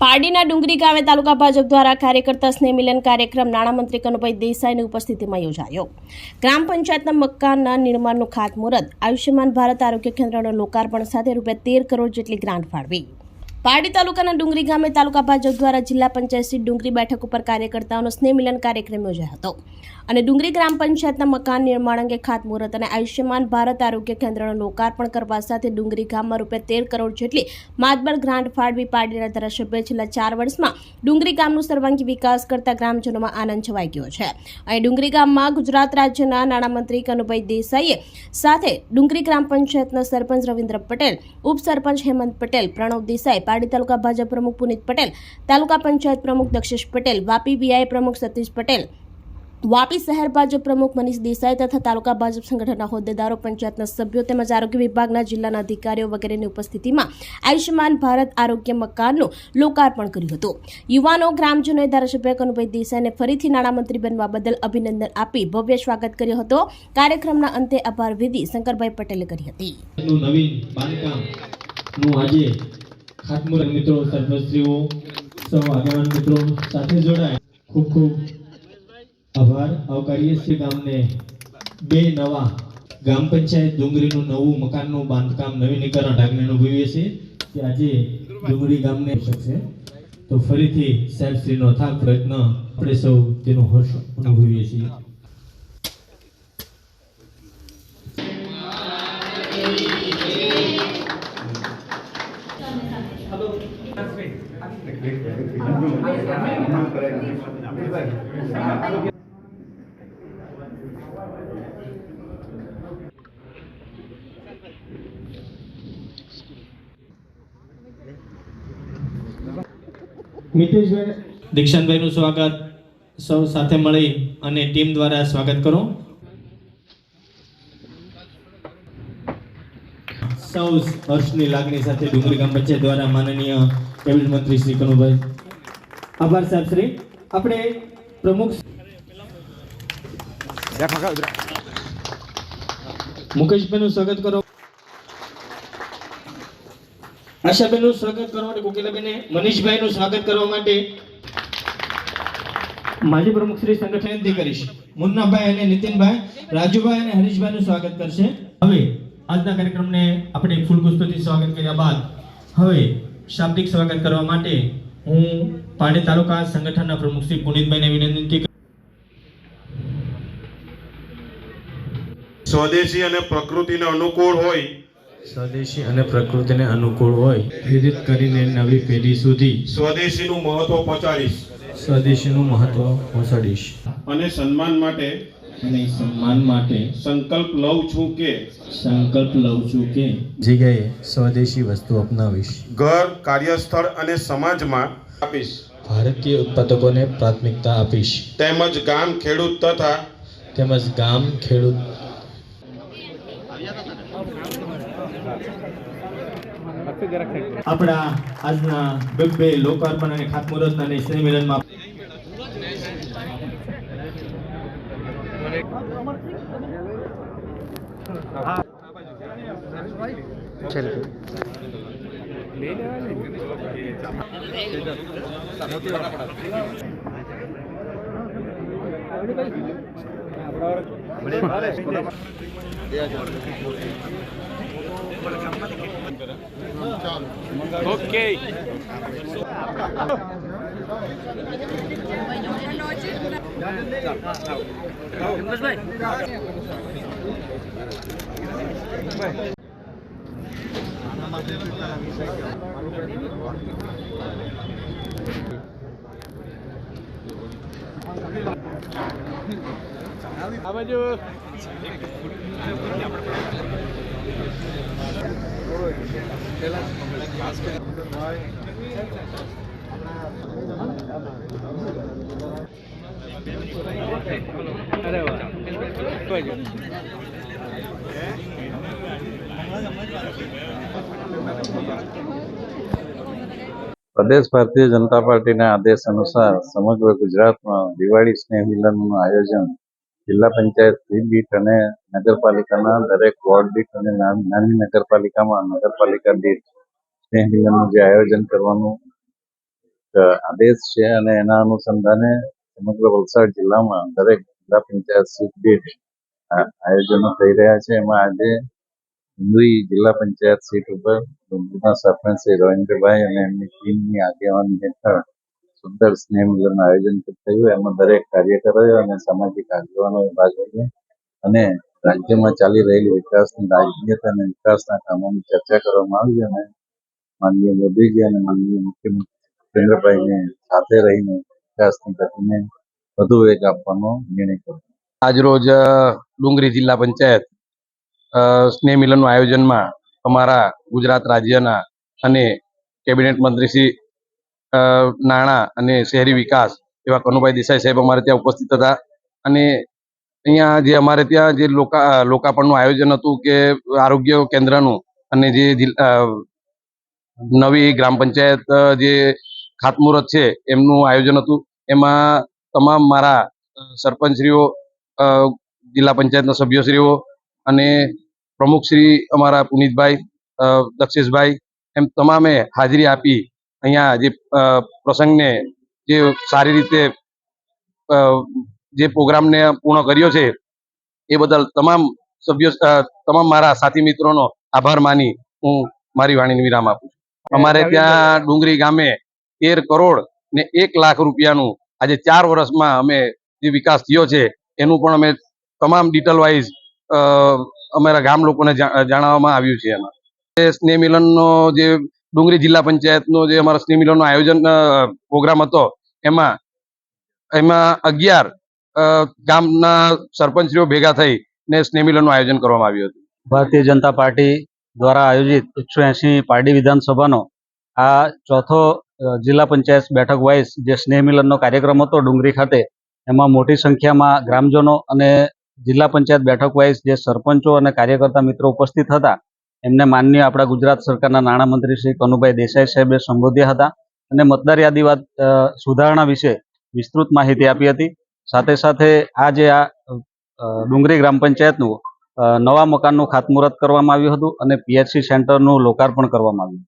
પારડીના ડુંગરી ગામે તાલુકા ભાજપ દ્વારા કાર્યકર્તા સ્નેહ મિલન કાર્યક્રમ નાણામંત્રી કનુભાઈ દેસાઈની ઉપસ્થિતિમાં યોજાયો. ગ્રામ પંચાયતના મકાનના નિર્માણનું ખાતમુહૂર્ત આયુષ્યમાન ભારત આરોગ્ય કેન્દ્રનું લોકાર્પણ સાથે રૂપિયા તેર કરોડ જેટલી ગ્રાન્ટ ફાળવી. પારડી તાલુકાના ડુંગરી ગામે તાલુકા ભાજપ દ્વારા જિલ્લા પંચાયત સીટ ડુંગરી બેઠક ઉપર કાર્યકર્તાઓનો સ્નેહ કાર્યક્રમ યોજાયો હતો. અને ડુંગરી ગ્રામ પંચાયતના મકાન નિર્માણ અંગે ખાતમુહૂર્ત અને આયુષ્યમાન ભારત આરોગ્ય કેન્દ્રનું લોકાર્પણ કરવા સાથે ડુંગરી ગામમાં રૂપિયા તેર કરોડ જેટલી માતબર ગ્રાન્ટ ફાળવી પારડીના ધારાસભ્ય છેલ્લા ચાર વર્ષમાં ડુંગરી ગામનું સર્વાંગી વિકાસ કરતા ગ્રામજનોમાં આનંદ છવાઈ ગયો છે. અહીં ડુંગરી ગામમાં ગુજરાત રાજ્યના નાણામંત્રી કનુભાઈ દેસાઈએ સાથે ડુંગરી ગ્રામ પંચાયતના સરપંચ રવિન્દ્ર પટેલ, ઉપસરપંચ હેમંત પટેલ, પ્રણવ દેસાઈ પારડી તાલુકા ભાજપ પ્રમુખ પુનિત પટેલ, તાલુકા પંચાયત પ્રમુખ દક્ષેશ પટેલ, વાપી વીઆઈ પ્રમુખ સતીશ પટેલ, વાપી શહેર ભાજપ પ્રમુખ મનીષ દેસાઈ તથા તાલુકા ભાજપ સંગઠનના હોદ્દેદારો, પંચાયતના સભ્યો તેમજ આરોગ્ય વિભાગના જિલ્લાના અધિકારીઓ વગેરેની ઉપસ્થિતિમાં આયુષ્યમાન ભારત આરોગ્ય મકાનનું લોકાર્પણ કર્યું હતું. યુવાનો, ગ્રામજનોએ ધારાસભ્ય કનુભાઈ દેસાઈને ફરીથી નાણામંત્રી બનવા બદલ અભિનંદન આપી ભવ્ય સ્વાગત કર્યો હતો. કાર્યક્રમના અંતે આભાર વિધિ શંકરભાઈ પટેલે કરી હતી. નવીન બાંધકામ આજે ખાતમુહૂર્ત મિત્રો, સર્વશ્રીઓ સૌ આગેવાન મિત્રો સાથે જોડાય. ખૂબ ખૂબ આભાર. આવકારીએ છીએ ગામને બે નવા ગ્રામ પંચાયત ડુંગરીનું નવું મકાનનું બાંધકામ નવીનીકરણ ઢાકને અનુભવીએ છીએ. કે આજે ડુંગરી ગામને શકશે તો ફરીથી સાહેબશ્રીનો થાક પ્રયત્ન આપણે સૌ તેનો હર્ષ અનુભવીએ છીએ. મિતેશભાઈ દીક્ષાંતભાઈનું સ્વાગત સૌ સાથે મળી અને ટીમ દ્વારા સ્વાગત કરો. સૌ હર્ષની લાગણી સાથે ડુંગરી ગામ પંચાયત દ્વારા માનનીય કેબિનેટ મંત્રી શ્રી કનુભાઈ. આભાર સાહેબ શ્રી. આપણે પ્રમુખ મુકેશભાઈનું સ્વાગત કરો. આશાબેનનું સ્વાગત કરવા માટે કોકિલાબેને મનીષભાઈનું સ્વાગત કરવા માટે માજી પ્રમુખ શ્રી સંગઠન કરીશ. મુન્નાભાઈ અને નીતિનભાઈ રાજુભાઈ અને હરીશભાઈનું સ્વાગત કરશે. હવે આજના કાર્યક્રમને આપણે ફૂલપુષ્પથી સ્વાગત કર્યા બાદ હવે શાબ્દિક સ્વાગત કરવા માટે હું પાડે તાલુકા સંગઠનના પ્રમુખ શ્રી પુનિતભાઈને વિનંતી સ્વદેશી અને પ્રકૃતિને અનુકૂળ હોય. સ્વદેશી અને પ્રકૃતિને અનુકૂળ હોય. પ્રેરિત કરીને નવી પેઢી સુધી સ્વદેશીનું મહત્વ પહોંચાડીશ. સ્વદેશીનું મહત્વ પહોંચાડીશ. અને સન્માન માટે અને સન્માન માટે સંકલ્પ લઉં છું કે સંકલ્પ લઉં છું કે જગ્યાએ સ્વદેશી વસ્તુ અપનાવીશ. ઘર કાર્યસ્થળ અને સમાજમાં આપીશ. ભારતીય ઉત્પાદકોને પ્રાથમિકતા આપીશ. તેમજ ગામ ખેડૂત તથા તેમજ ગામ ખેડૂત આપણા આજના બબ્બે લોકાર્પણ અને ખાતમુહૂર્તના અને સ્નેહ મિલનમાં சரி ஓகே બાજુ પેલા પ્રદેશ ભારતીય જનતા પાર્ટીના આદેશ અનુસાર સમગ્ર ગુજરાતમાં દિવાળી સ્નેહ મિલનનું આયોજન જિલ્લા પંચાયત દીઠ અને નગરપાલિકાના દરેક વોર્ડ દીઠ અને નાની નગરપાલિકામાં નગરપાલિકા દીઠ સ્નેહ મિલનનું જે આયોજન કરવાનું આદેશ છે અને એના અનુસંધાને સમગ્ર વલસાડ જિલ્લામાં દરેક જિલ્લા પંચાયત સીટ દીઠ આયોજનો થઈ રહ્યા છે. એમાં આજે ડુંગળી જિલ્લા પંચાયત સીટ ઉપર ડુંગળીના સરપંચ શ્રી રવિન્દ્રભાઈ અને એમની ટીમની આગેવાની હેઠળ સુંદર સ્નેહ મિલનનું આયોજન થયું. એમાં દરેક કાર્યકરોએ અને સામાજિક આગેવાનોએ ભાગ લઈને અને રાજ્યમાં ચાલી રહેલી વિકાસની રાજનીતિ અને વિકાસના કામોની ચર્ચા કરવામાં આવી અને માનનીય મોદીજી અને માનનીય મુખ્યમંત્રી ભૂપેન્દ્રભાઈને સાથે રહીને વિકાસની ગતિને વધુ વેગ આપવાનો નિર્ણય કર્યો. આજરોજ ડુંગરી જિલ્લા પંચાયત સ્નેહ મિલનનું આયોજનમાં અમારા ગુજરાત રાજ્યના અને કેબિનેટ મંત્રી શ્રી નાણાં અને શહેરી વિકાસ એવા કનુભાઈ દેસાઈ સાહેબ અમારે ત્યાં ઉપસ્થિત હતા. અને અહીંયા જે અમારે ત્યાં જે લોકા લોકાપણનું આયોજન હતું કે આરોગ્ય કેન્દ્રનું અને જે નવી ગ્રામ પંચાયત જે ખાતમુહૂર્ત છે એમનું આયોજન હતું. એમાં તમામ મારા સરપંચશ્રીઓ જિલ્લા પંચાયતના સભ્યશ્રીઓ અને પ્રમુખશ્રી અમારા પુનિતભાઈ દક્ષેશભાઈ એમ તમામે હાજરી આપી અહીંયા જે પ્રસંગને જે સારી રીતે જે પ્રોગ્રામને પૂર્ણ કર્યો છે એ બદલ તમામ સભ્યો તમામ મારા સાથી મિત્રોનો આભાર માની હું મારી વાણીને વિરામ આપું છું. અમારે ત્યાં ડુંગરી ગામે તેર કરોડ ને એક લાખ રૂપિયાનું આજે ચાર વર્ષમાં અમે જે વિકાસ થયો છે, એનું પણ અમે તમામ ડિટેલ વાઇઝ અમારા ગામ લોકોને જણાવવામાં આવ્યું છે એમાં. સ્નેહ મિલનનો જે ડુંગરી જિલ્લા પંચાયતનો જે અમારો સ્નેહ આયોજન પ્રોગ્રામ હતો, એમાં એમાં અગિયાર ગામના સરપંચીઓ ભેગા થઈ ને સ્નેહ આયોજન કરવામાં આવ્યું હતું. ભારતીય જનતા પાર્ટી દ્વારા આયોજિત એકસો એસી પારડી વિધાનસભાનો આ ચોથો જિલ્લા પંચાયત બેઠક વાઇઝ જે સ્નેહ મિલનનો કાર્યક્રમ હતો ડુંગરી ખાતે, એમાં મોટી સંખ્યામાં ગ્રામજનો અને જિલ્લા પંચાયત બેઠક વાઇઝ જે સરપંચો અને કાર્યકર્તા મિત્રો ઉપસ્થિત હતા, એમને માનનીય આપણા ગુજરાત સરકારના નાણામંત્રી શ્રી કનુભાઈ દેસાઈ સાહેબે સંબોધ્યા હતા અને મતદાર યાદી વાત સુધારણા વિશે વિસ્તૃત માહિતી આપી હતી. સાથે સાથે આ જે આ ડુંગરી ગ્રામ પંચાયતનું નવા મકાનનું ખાતમુહૂર્ત કરવામાં આવ્યું હતું અને પીએચસી સેન્ટરનું લોકાર્પણ કરવામાં આવ્યું